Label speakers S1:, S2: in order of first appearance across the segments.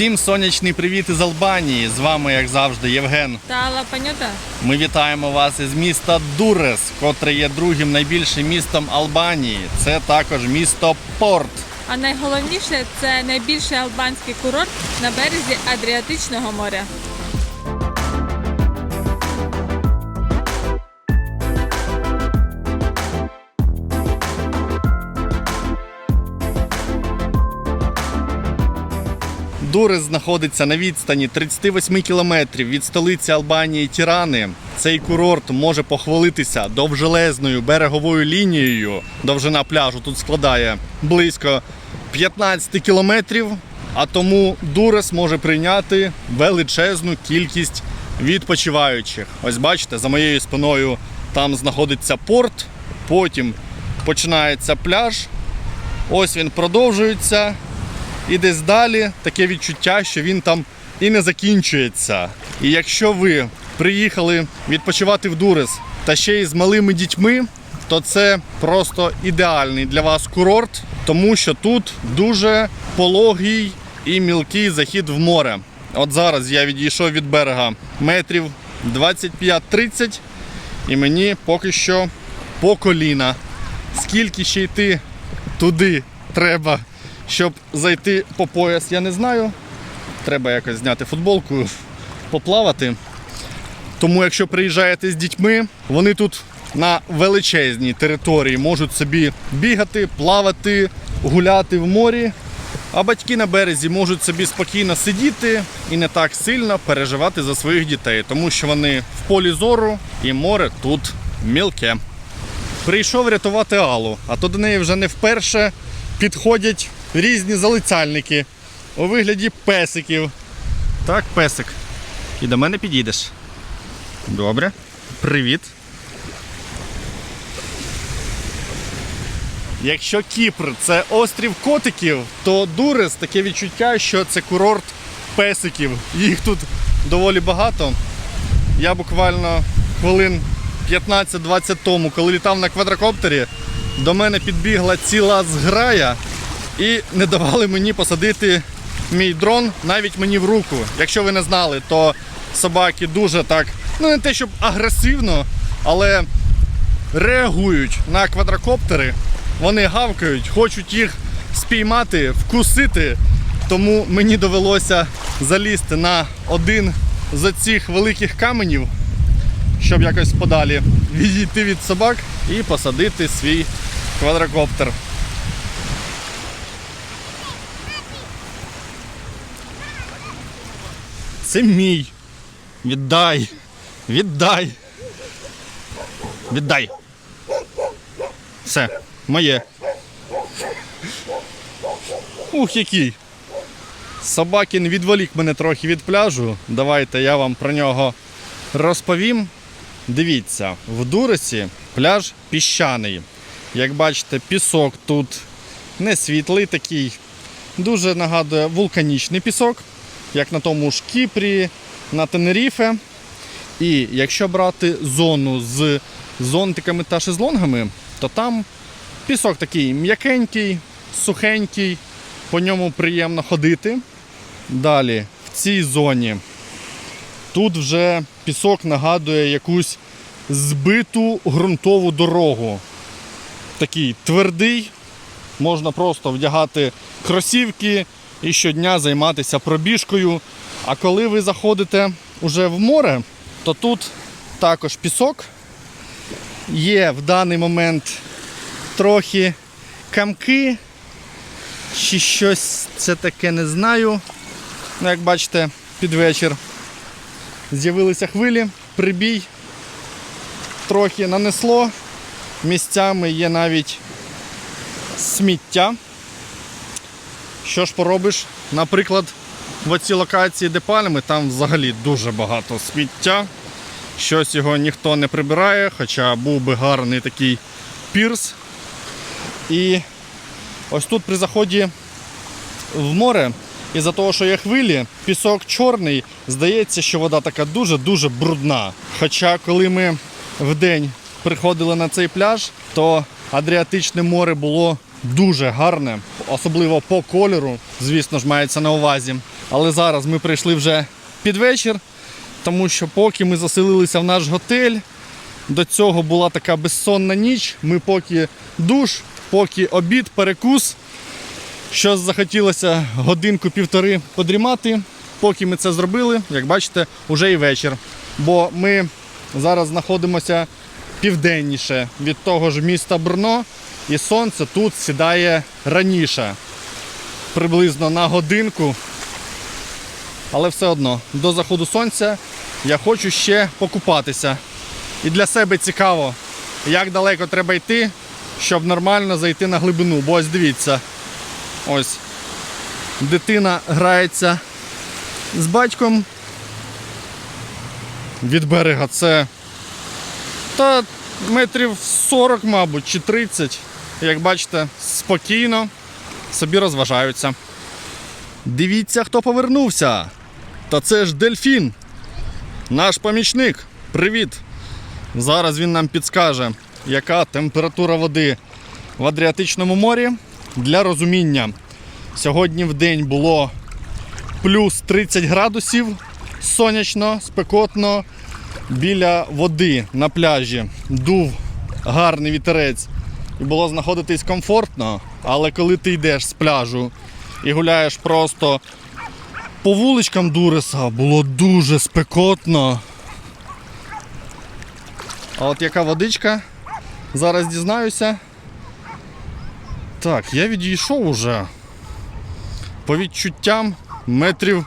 S1: Всім сонячний привіт із Албанії. З вами, як завжди, Євген.
S2: Та Алла Панюта.
S1: Ми вітаємо вас із міста Дурес, котре є другим найбільшим містом Албанії. Це також місто Порт.
S2: А найголовніше це найбільший албанський курорт на березі Адріатичного моря.
S1: Дурес знаходиться на відстані 38 кілометрів від столиці Албанії Тірани. Цей курорт може похвалитися довжелезною береговою лінією. Довжина пляжу тут складає близько 15 кілометрів. А тому Дурес може прийняти величезну кількість відпочиваючих. Ось бачите, за моєю спиною там знаходиться порт, потім починається пляж. Ось він продовжується. І десь далі таке відчуття, що він там і не закінчується. І якщо ви приїхали відпочивати в Дурес та ще й з малими дітьми, то це просто ідеальний для вас курорт, тому що тут дуже пологий і мілкий захід в море. От зараз я відійшов від берега метрів 25-30, і мені поки що по коліна. Скільки ще йти туди треба, щоб зайти по пояс, я не знаю. Треба якось зняти футболку, поплавати. Тому, якщо приїжджаєте з дітьми, вони тут на величезній території можуть собі бігати, плавати, гуляти в морі. А батьки на березі можуть собі спокійно сидіти і не так сильно переживати за своїх дітей, тому що вони в полі зору і море тут мілке. Прийшов рятувати Аллу, а то до неї вже не вперше підходять різні залицяльники у вигляді песиків. Так, песик. І до мене підійдеш. Добре. Привіт. Якщо Кіпр це острів котиків, то Дурес таке відчуття, що це курорт песиків. Їх тут доволі багато. Я буквально хвилин 15-20 тому, коли літав на квадрокоптері, до мене підбігла ціла зграя і не давали мені посадити мій дрон навіть мені в руку. Якщо ви не знали, то собаки дуже так, ну не те щоб агресивно, але реагують на квадрокоптери. Вони гавкають, хочуть їх спіймати, вкусити. Тому мені довелося залізти на один з цих великих каменів, щоб якось подалі відійти від собак і посадити свій квадрокоптер. Це мій. Віддай. Віддай. Віддай. Все, моє. Ух, який. Собакін відволік мене трохи від пляжу. Давайте я вам про нього розповім. Дивіться, в Дуресі пляж піщаний. Як бачите, пісок тут не світлий такий. Дуже нагадує вулканічний пісок, як на тому ж Кіпрі, на Тенеріфе. І якщо брати зону з зонтиками та шезлонгами, то там пісок такий м'якенький, сухенький, по ньому приємно ходити. Далі в цій зоні тут вже пісок нагадує якусь збиту ґрунтову дорогу. Такий твердий, можна просто вдягати кросівки і щодня займатися пробіжкою. А коли ви заходите уже в море, то тут також пісок. Є в даний момент трохи камки, чи щось це таке не знаю. Ну, як бачите, під вечір з'явилися хвилі, прибій трохи нанесло. Місцями є навіть сміття. Що ж поробиш? Наприклад, в оцій локації, де пальми, там взагалі дуже багато сміття. Щось його ніхто не прибирає, хоча був би гарний такий пірс. І ось тут при заході в море, із-за того, що є хвилі, пісок чорний, здається, що вода така дуже-дуже брудна. Хоча, коли ми вдень приходили на цей пляж, то Адріатичне море було дуже гарне, особливо по кольору, звісно ж, мається на увазі. Але зараз ми прийшли вже під вечір, тому що поки ми заселилися в наш готель, до цього була така безсонна ніч. Ми поки душ, поки обід, перекус. Щось захотілося годинку-півтори подрімати. Поки ми це зробили, як бачите, уже і вечір. Бо ми зараз знаходимося південніше від того ж міста Брно, і сонце тут сідає раніше, приблизно на годинку. Але все одно, до заходу сонця я хочу ще покупатися. І для себе цікаво, як далеко треба йти, щоб нормально зайти на глибину. Бо ось дивіться, ось дитина грається з батьком від берега. Це та метрів 40, мабуть, чи 30. Як бачите, спокійно собі розважаються. Дивіться, хто повернувся. Та це ж дельфін, наш помічник. Привіт! Зараз він нам підскаже, яка температура води в Адріатичному морі. Для розуміння, сьогодні в день було плюс 30 градусів, сонячно, спекотно. Біля води на пляжі дув гарний вітерець і було знаходитись комфортно, але коли ти йдеш з пляжу і гуляєш просто по вуличкам Дуреса, було дуже спекотно. А от яка водичка? Зараз дізнаюся. Так, я відійшов уже. По відчуттям метрів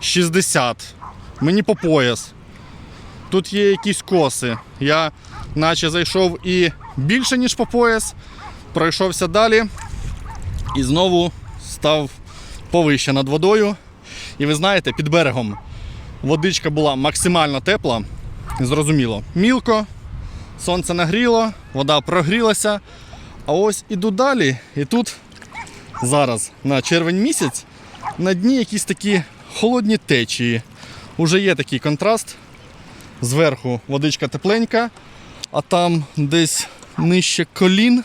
S1: 60. Мені по пояс. Тут є якісь коси. Я наче зайшов і більше, ніж по пояс, пройшовся далі і знову став повище над водою. І ви знаєте, під берегом водичка була максимально тепла. Зрозуміло, мілко, сонце нагріло, вода прогрілася. А ось іду далі, і тут зараз на червень місяць на дні якісь такі холодні течії. Уже є такий контраст. Зверху водичка тепленька, а там десь нижче колін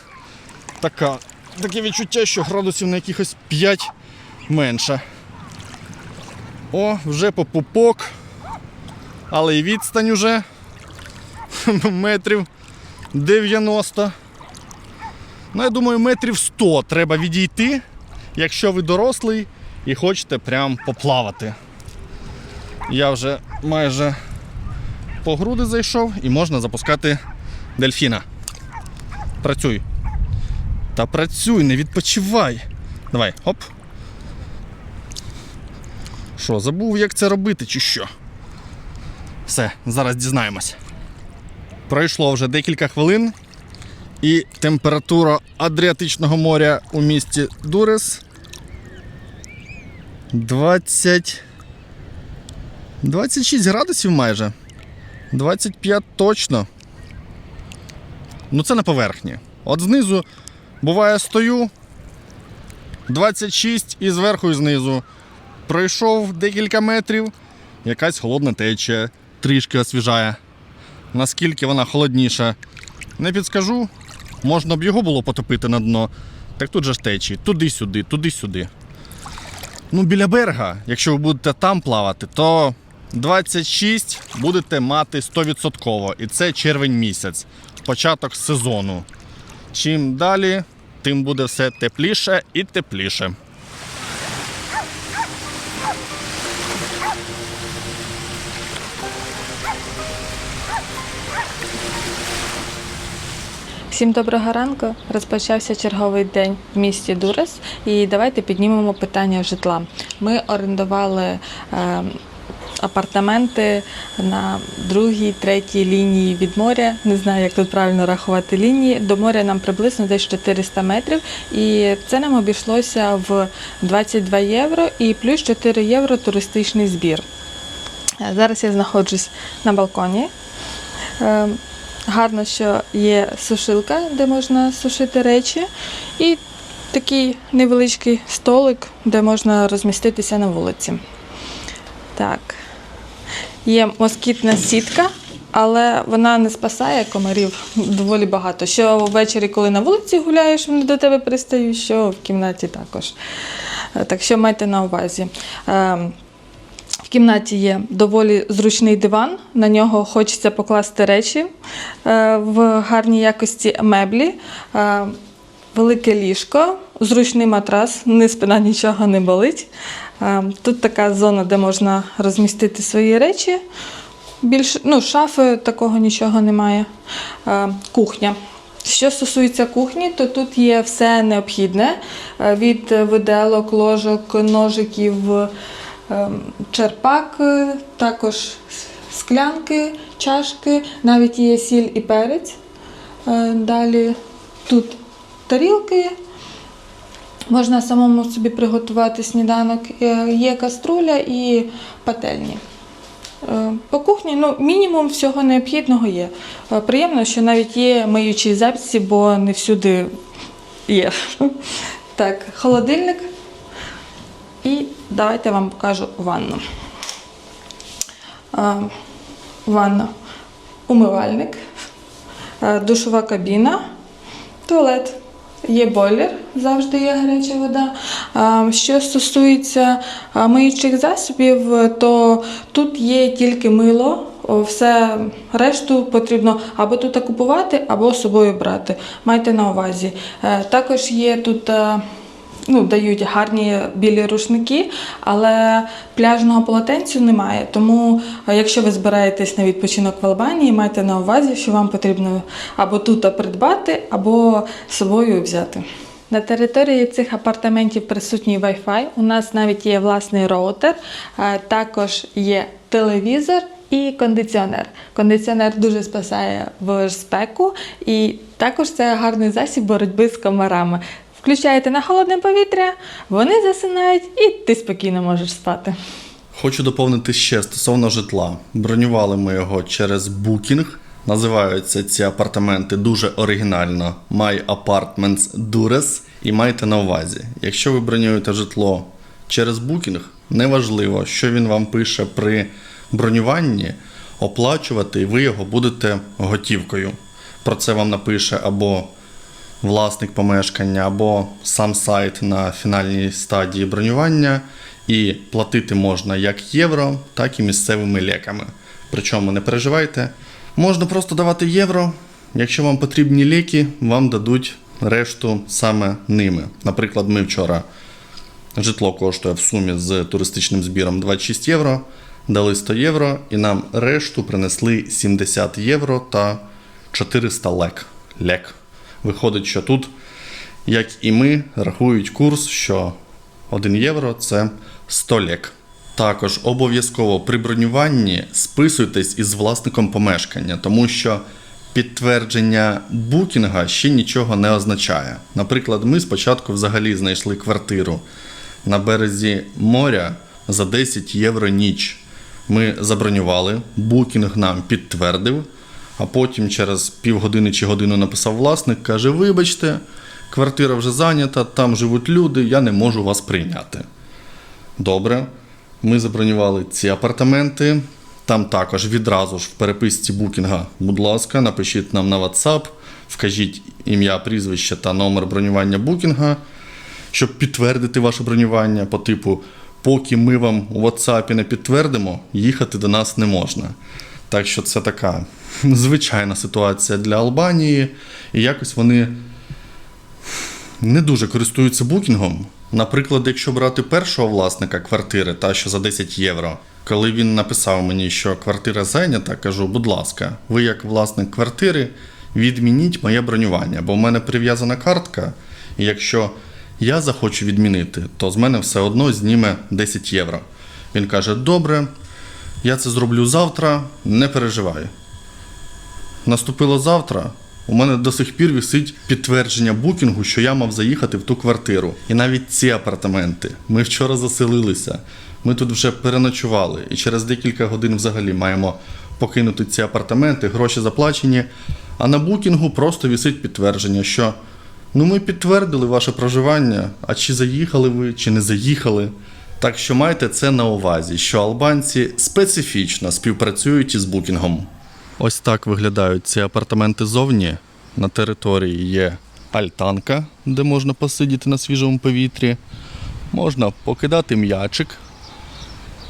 S1: така, таке відчуття, що градусів на якихось 5 менше. О, вже по пупок, але і відстань уже метрів 90. Ну, я думаю, метрів 100 треба відійти, якщо ви дорослий і хочете прям поплавати. Я вже майже по груди зайшов і можна запускати дельфіна. Працюй. Та працюй, не відпочивай. Давай, оп. Що, забув, як це робити, чи що? Все, зараз дізнаємось. Пройшло вже декілька хвилин, і температура Адріатичного моря у місті Дурес 20. 26 градусів майже. 25 точно. Ну це на поверхні. От знизу буває стою 26 і зверху і знизу. Пройшов декілька метрів, якась холодна течія, трішки освіжає. Наскільки вона холодніша, не підскажу. Можна б його було потопити на дно. Так тут же ж течії, туди-сюди, туди-сюди. Ну, біля берега, якщо ви будете там плавати, то 26 будете мати 100%. І це червень місяць, початок сезону. Чим далі, тим буде все тепліше і тепліше.
S2: Всім доброго ранку. Розпочався черговий день в місті Дурес. І давайте піднімемо питання житла. Ми орендували е, апартаменти на другій, третій лінії від моря. Не знаю, як тут правильно рахувати лінії. До моря нам приблизно десь 400 метрів. І це нам обійшлося в 22 євро і плюс 4 євро туристичний збір. Е, Зараз я знаходжусь на балконі. Е, Гарно, що є сушилка, де можна сушити речі, і такий невеличкий столик, де можна розміститися на вулиці. Так. Є москітна сітка, але вона не спасає комарів доволі багато. Що ввечері, коли на вулиці гуляєш, вони до тебе пристають, що в кімнаті також. Е, Так що майте на увазі. Ем, В кімнаті є доволі зручний диван. На нього хочеться покласти речі е, в гарній якості меблі, е, велике ліжко, зручний матрас, ні спина нічого не болить. Е, Тут така зона, де можна розмістити свої речі. Більше ну, шафи такого нічого немає. Е, Кухня. Що стосується кухні, то тут є все необхідне е, від виделок, ложок, ножиків, черпак, також склянки, чашки, навіть є сіль і перець. Далі тут тарілки, можна самому собі приготувати сніданок. Е, Є каструля і пательні. Е, По кухні ну, мінімум всього необхідного є. Е, Приємно, що навіть є миючі записи, бо не всюди є. Так, холодильник. І давайте вам покажу ванну. Ванна, умивальник, душова кабіна, туалет. Є бойлер, завжди є гаряча вода. Що стосується миючих засобів, то тут є тільки мило. Все решту потрібно або тут купувати, або собою брати. Майте на увазі. Е, Також є тут. Ну, дають гарні білі рушники, але пляжного полотенцю немає. Тому, е, якщо ви збираєтесь на відпочинок в Албанії, майте на увазі, що вам потрібно або тут придбати, або з собою взяти. На території цих апартаментів присутній Wi-Fi. У нас навіть є власний роутер, е, також є телевізор і кондиціонер. Кондиціонер дуже спасає в спеку, і також це гарний засіб боротьби з комарами. Включаєте на холодне повітря, вони засинають, і ти спокійно можеш спати.
S1: Хочу доповнити ще стосовно житла. Бронювали ми його через Booking. Називаються ці апартаменти дуже оригінально My Apartments Dures. І майте на увазі, якщо ви бронюєте житло через Booking, неважливо, що він вам пише при бронюванні, оплачувати ви його будете готівкою. Про це вам напише або власник помешкання або сам сайт на фінальній стадії бронювання, і платити можна як євро, так і місцевими ліками. Причому не переживайте, можна просто давати євро. Якщо вам потрібні ліки, вам дадуть решту саме ними. Наприклад, ми вчора житло коштує в сумі з туристичним збіром 26 євро, дали 100 євро, і нам решту принесли 70 євро та 400 лек. лек. Виходить, що тут, як і ми, рахують курс, що 1 євро це 100 лек. Також обов'язково при бронюванні списуйтесь із власником помешкання, тому що підтвердження букінга ще нічого не означає. Наприклад, ми спочатку взагалі знайшли квартиру на березі моря за 10 євро ніч. Ми забронювали, букінг нам підтвердив, а потім через півгодини чи годину написав власник, каже: Вибачте, квартира вже зайнята, там живуть люди, я не можу вас прийняти. Добре, ми забронювали ці апартаменти. Там також відразу ж в переписці букінга, будь ласка, напишіть нам на WhatsApp, вкажіть ім'я, прізвище та номер бронювання букінга, щоб підтвердити ваше бронювання по типу, поки ми вам у WhatsApp не підтвердимо, їхати до нас не можна. Так що це така звичайна ситуація для Албанії, і якось вони не дуже користуються букінгом. Наприклад, якщо брати першого власника квартири, та що за 10 євро, коли він написав мені, що квартира зайнята, кажу, будь ласка, ви як власник квартири, відмініть моє бронювання, бо в мене прив'язана картка, і якщо я захочу відмінити, то з мене все одно зніме 10 євро. Він каже: Добре, я це зроблю завтра, не переживай. Наступило завтра. У мене до сих пір висить підтвердження букінгу, що я мав заїхати в ту квартиру. І навіть ці апартаменти. Ми вчора заселилися. Ми тут вже переночували, і через декілька годин взагалі маємо покинути ці апартаменти, гроші заплачені. А на букінгу просто висить підтвердження, що ну ми підтвердили ваше проживання, а чи заїхали ви, чи не заїхали. Так що майте це на увазі, що албанці специфічно співпрацюють із букінгом. Ось так виглядають ці апартаменти зовні. На території є альтанка, де можна посидіти на свіжому повітрі. Можна покидати м'ячик.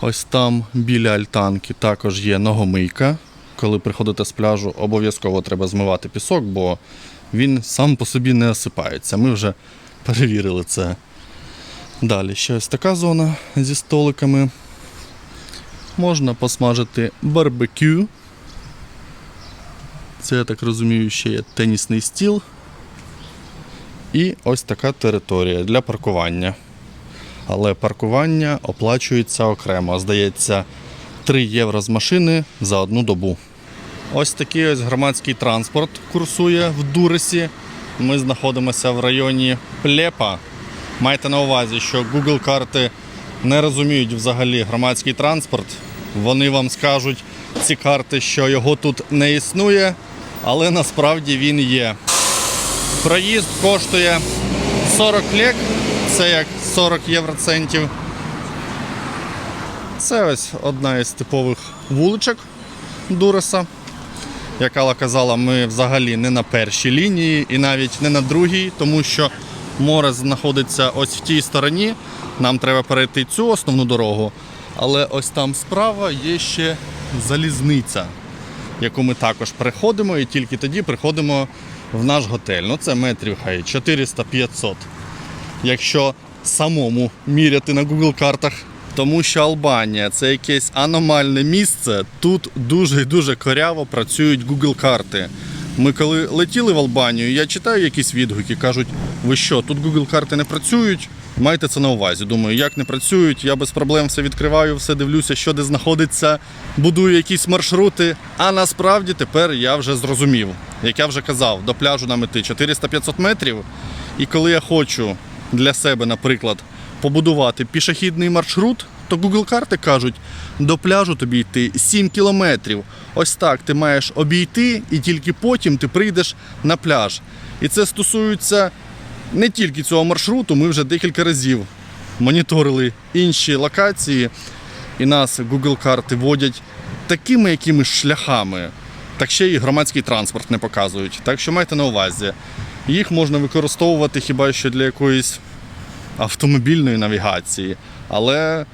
S1: Ось там біля альтанки також є ногомийка. Коли приходите з пляжу, обов'язково треба змивати пісок, бо він сам по собі не осипається. Ми вже перевірили це. Далі ще ось така зона зі столиками. Можна посмажити барбекю. Це, я так розумію, ще є тенісний стіл. І ось така територія для паркування. Але паркування оплачується окремо. Здається, 3 євро з машини за одну добу. Ось такий ось громадський транспорт курсує в Дуресі. Ми знаходимося в районі Плепа. Майте на увазі, що Google карти не розуміють взагалі громадський транспорт. Вони вам скажуть ці карти, що його тут не існує, але насправді він є. Проїзд коштує 40 лек, це як 40 євроцентів. Це ось одна із типових вуличок Дуреса. Як Алла казала, ми взагалі не на першій лінії і навіть не на другій, тому що море знаходиться ось в тій стороні. Нам треба перейти цю основну дорогу. Але ось там справа є ще залізниця, яку ми також переходимо, і тільки тоді приходимо в наш готель. Ну це метрів хай 400-500 якщо самому міряти на Google картах. Тому що Албанія це якесь аномальне місце. Тут дуже і дуже коряво працюють Google карти. Ми коли летіли в Албанію, я читаю якісь відгуки, кажуть, ви що, тут Google карти не працюють? Майте це на увазі. Думаю, як не працюють, я без проблем все відкриваю, все дивлюся, що де знаходиться, будую якісь маршрути. А насправді тепер я вже зрозумів, як я вже казав, до пляжу нам іти 400-500 метрів. І коли я хочу для себе, наприклад, побудувати пішохідний маршрут, то Google карти кажуть, до пляжу тобі йти 7 кілометрів. Ось так ти маєш обійти, і тільки потім ти прийдеш на пляж. І це стосується не тільки цього маршруту, ми вже декілька разів моніторили інші локації, і нас Google карти водять такими якимись шляхами, так ще і громадський транспорт не показують. Так що майте на увазі. Їх можна використовувати хіба що для якоїсь автомобільної навігації, але,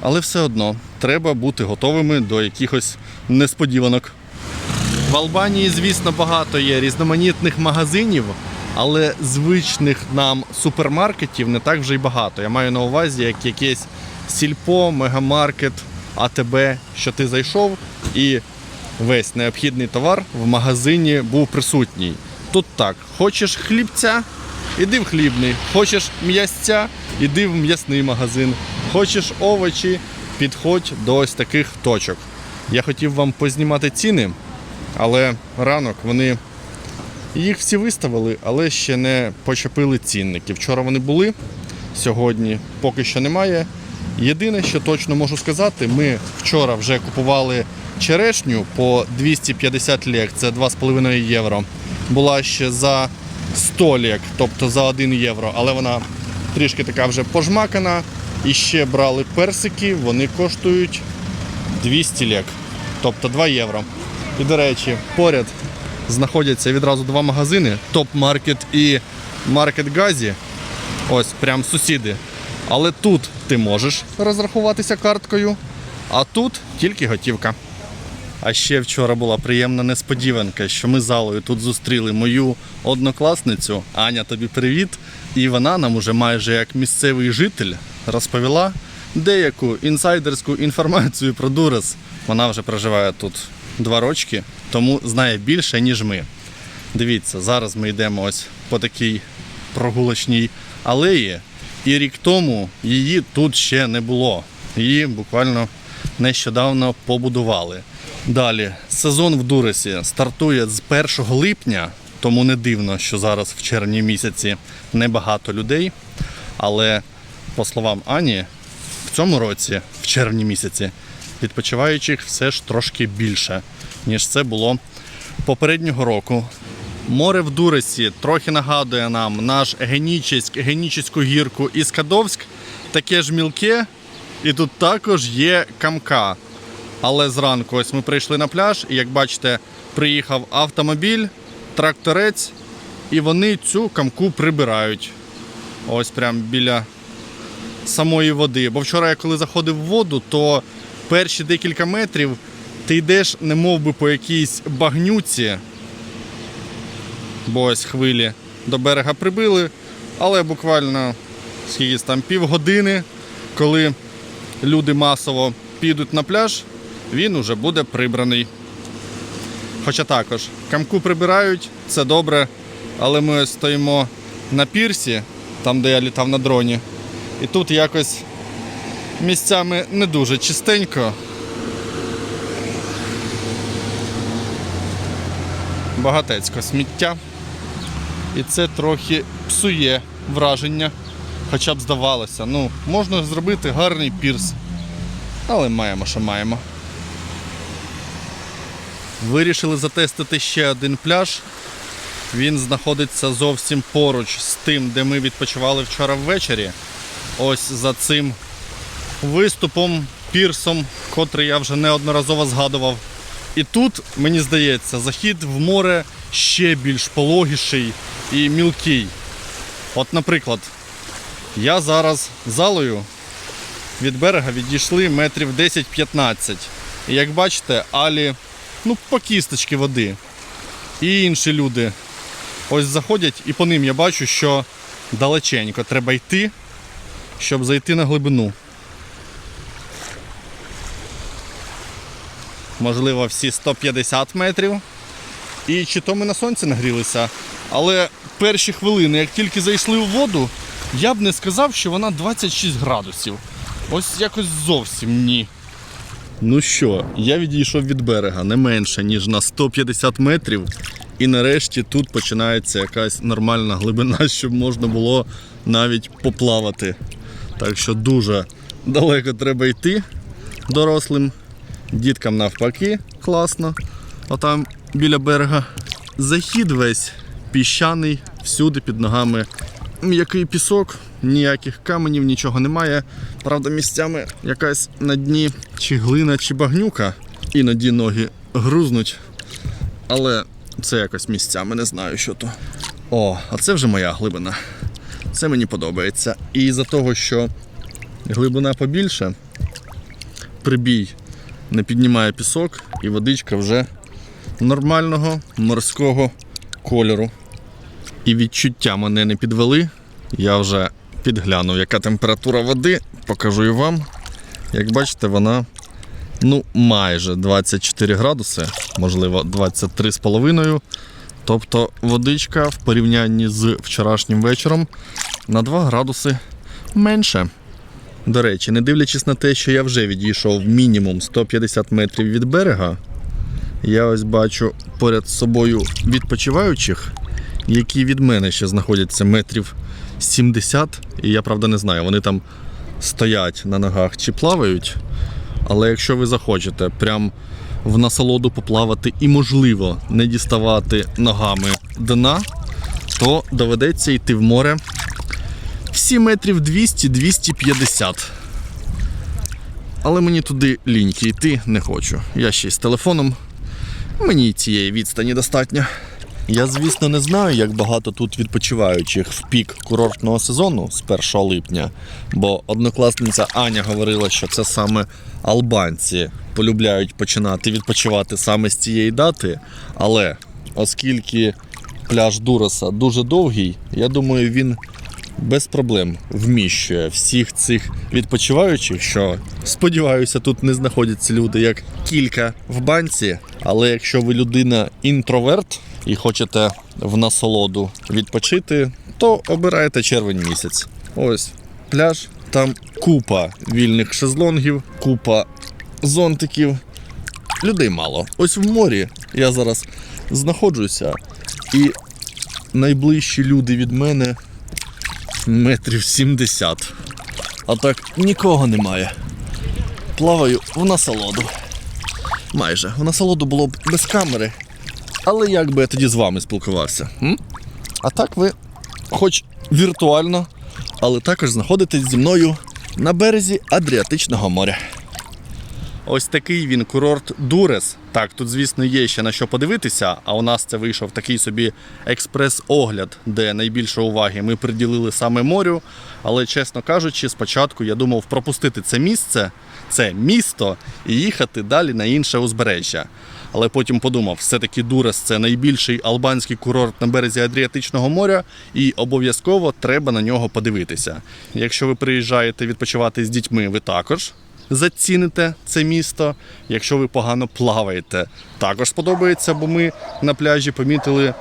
S1: але все одно треба бути готовими до якихось несподіванок. В Албанії, звісно, багато є різноманітних магазинів, але звичних нам супермаркетів не так вже й багато. Я маю на увазі як якесь сільпо, мегамаркет, АТБ, що ти зайшов і весь необхідний товар в магазині був присутній. Тут так, хочеш хлібця, іди в хлібний, хочеш м'ясця, іди в м'ясний магазин, хочеш овочі, підходь до ось таких точок. Я хотів вам познімати ціни, але ранок вони їх всі виставили, але ще не почепили цінники. Вчора вони були, сьогодні поки що немає. Єдине, що точно можу сказати, ми вчора вже купували черешню по 250 лек, це 2,5 євро. Була ще за 100 лек, тобто за 1 євро, але вона трішки така вже пожмакана. І ще брали персики, вони коштують 200 лек, тобто 2 євро. І, до речі, поряд знаходяться відразу два магазини: Топ-маркет і Маркет Газі. Ось прям сусіди. Але тут ти можеш розрахуватися карткою, а тут тільки готівка. А ще вчора була приємна несподіванка, що ми з залою тут зустріли мою однокласницю. Аня, тобі привіт. І вона нам уже майже як місцевий житель розповіла деяку інсайдерську інформацію про Дурес. Вона вже проживає тут два рочки, тому знає більше, ніж ми. Дивіться, зараз ми йдемо ось по такій прогулочній алеї, і рік тому її тут ще не було. Її буквально нещодавно побудували. Далі сезон в Дуресі стартує з 1 липня, тому не дивно, що зараз в червні місяці небагато людей. Але по словам Ані, в цьому році, в червні місяці, відпочиваючих все ж трошки більше, ніж це було попереднього року. Море в Дуресі трохи нагадує нам наш генічеськ, генічеську гірку Іскадовськ, таке ж мілке, і тут також є камка. Але зранку ось ми прийшли на пляж, і як бачите, приїхав автомобіль, тракторець, і вони цю камку прибирають. Ось прямо біля самої води. Бо вчора, я коли заходив в воду, то перші декілька метрів ти йдеш, не мов би по якійсь багнюці, бо ось хвилі до берега прибили, але буквально скільки там півгодини, коли люди масово підуть на пляж, він уже буде прибраний. Хоча також камку прибирають, це добре, але ми стоїмо на пірсі, там де я літав на дроні, і тут якось місцями не дуже чистенько. Багатецько сміття. І це трохи псує враження. Хоча б здавалося. Ну, можна зробити гарний пірс. Але маємо, що маємо. Вирішили затестити ще один пляж. Він знаходиться зовсім поруч з тим, де ми відпочивали вчора ввечері. Ось за цим виступом, пірсом, котрий я вже неодноразово згадував. І тут, мені здається, захід в море ще більш пологіший і мілкий. От, наприклад, я зараз залою від берега відійшли метрів 10-15. І як бачите, алі ну, по кісточки води. І інші люди ось заходять, і по ним я бачу, що далеченько треба йти, щоб зайти на глибину. Можливо, всі 150 метрів. І чи то ми на сонці нагрілися, але перші хвилини, як тільки зайшли у воду, я б не сказав, що вона 26 градусів. Ось якось зовсім ні. Ну що, я відійшов від берега не менше, ніж на 150 метрів. І нарешті тут починається якась нормальна глибина, щоб можна було навіть поплавати. Так що дуже далеко треба йти дорослим. Діткам навпаки класно. Отам біля берега захід весь піщаний, всюди під ногами м'який пісок, ніяких каменів, нічого немає. Правда, місцями якась на дні чи глина, чи багнюка. Іноді ноги грузнуть. Але це якось місцями, не знаю, що то. О, а це вже моя глибина. Це мені подобається. І за того, що глибина побільше, прибій не піднімає пісок, і водичка вже нормального морського кольору. І відчуття мене не підвели. Я вже підглянув, яка температура води, покажу і вам. Як бачите, вона ну, майже 24 градуси, можливо, 23,5. Тобто водичка в порівнянні з вчорашнім вечором на 2 градуси менше. До речі, не дивлячись на те, що я вже відійшов мінімум 150 метрів від берега, я ось бачу поряд собою відпочиваючих, які від мене ще знаходяться метрів 70. І я правда не знаю, вони там стоять на ногах чи плавають. Але якщо ви захочете прям в насолоду поплавати і, можливо, не діставати ногами дна, то доведеться йти в море всі метрів 200-250. Але мені туди ліньки йти не хочу. Я ще й з телефоном. Мені цієї відстані достатньо. Я, звісно, не знаю, як багато тут відпочиваючих в пік курортного сезону з 1 липня, бо однокласниця Аня говорила, що це саме албанці полюбляють починати відпочивати саме з цієї дати. Але оскільки пляж Дуроса дуже довгий, я думаю, він без проблем вміщує всіх цих відпочиваючих, що сподіваюся, тут не знаходяться люди як кілька в банці. Але якщо ви людина інтроверт і хочете в насолоду відпочити, то обирайте червень місяць. Ось пляж, там купа вільних шезлонгів, купа зонтиків. Людей мало. Ось в морі я зараз знаходжуся, і найближчі люди від мене метрів 70. А так нікого немає. Плаваю в насолоду. Майже. В насолоду було б без камери. Але як би я тоді з вами спілкувався? М? А так ви, хоч віртуально, але також знаходитесь зі мною на березі Адріатичного моря. Ось такий він курорт Дурес. Так, тут, звісно, є ще на що подивитися, а у нас це вийшов такий собі експрес-огляд, де найбільше уваги ми приділили саме морю. Але, чесно кажучи, спочатку я думав пропустити це місце, це місто і їхати далі на інше узбережжя. Але потім подумав, все-таки Дурес це найбільший албанський курорт на березі Адріатичного моря, і обов'язково треба на нього подивитися. Якщо ви приїжджаєте відпочивати з дітьми, ви також заціните це місто. Якщо ви погано плаваєте, також сподобається, бо ми на пляжі помітили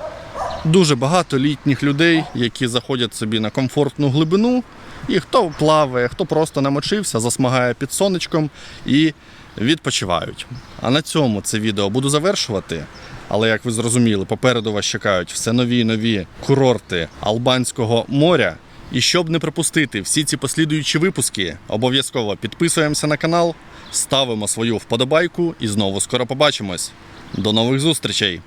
S1: дуже багато літніх людей, які заходять собі на комфортну глибину. І хто плаває, хто просто намочився, засмагає під сонечком і відпочивають. А на цьому це відео буду завершувати. Але як ви зрозуміли, попереду вас чекають все нові нові курорти Албанського моря. І щоб не пропустити всі ці послідуючі випуски, обов'язково підписуємося на канал, ставимо свою вподобайку і знову скоро побачимось. До нових зустрічей!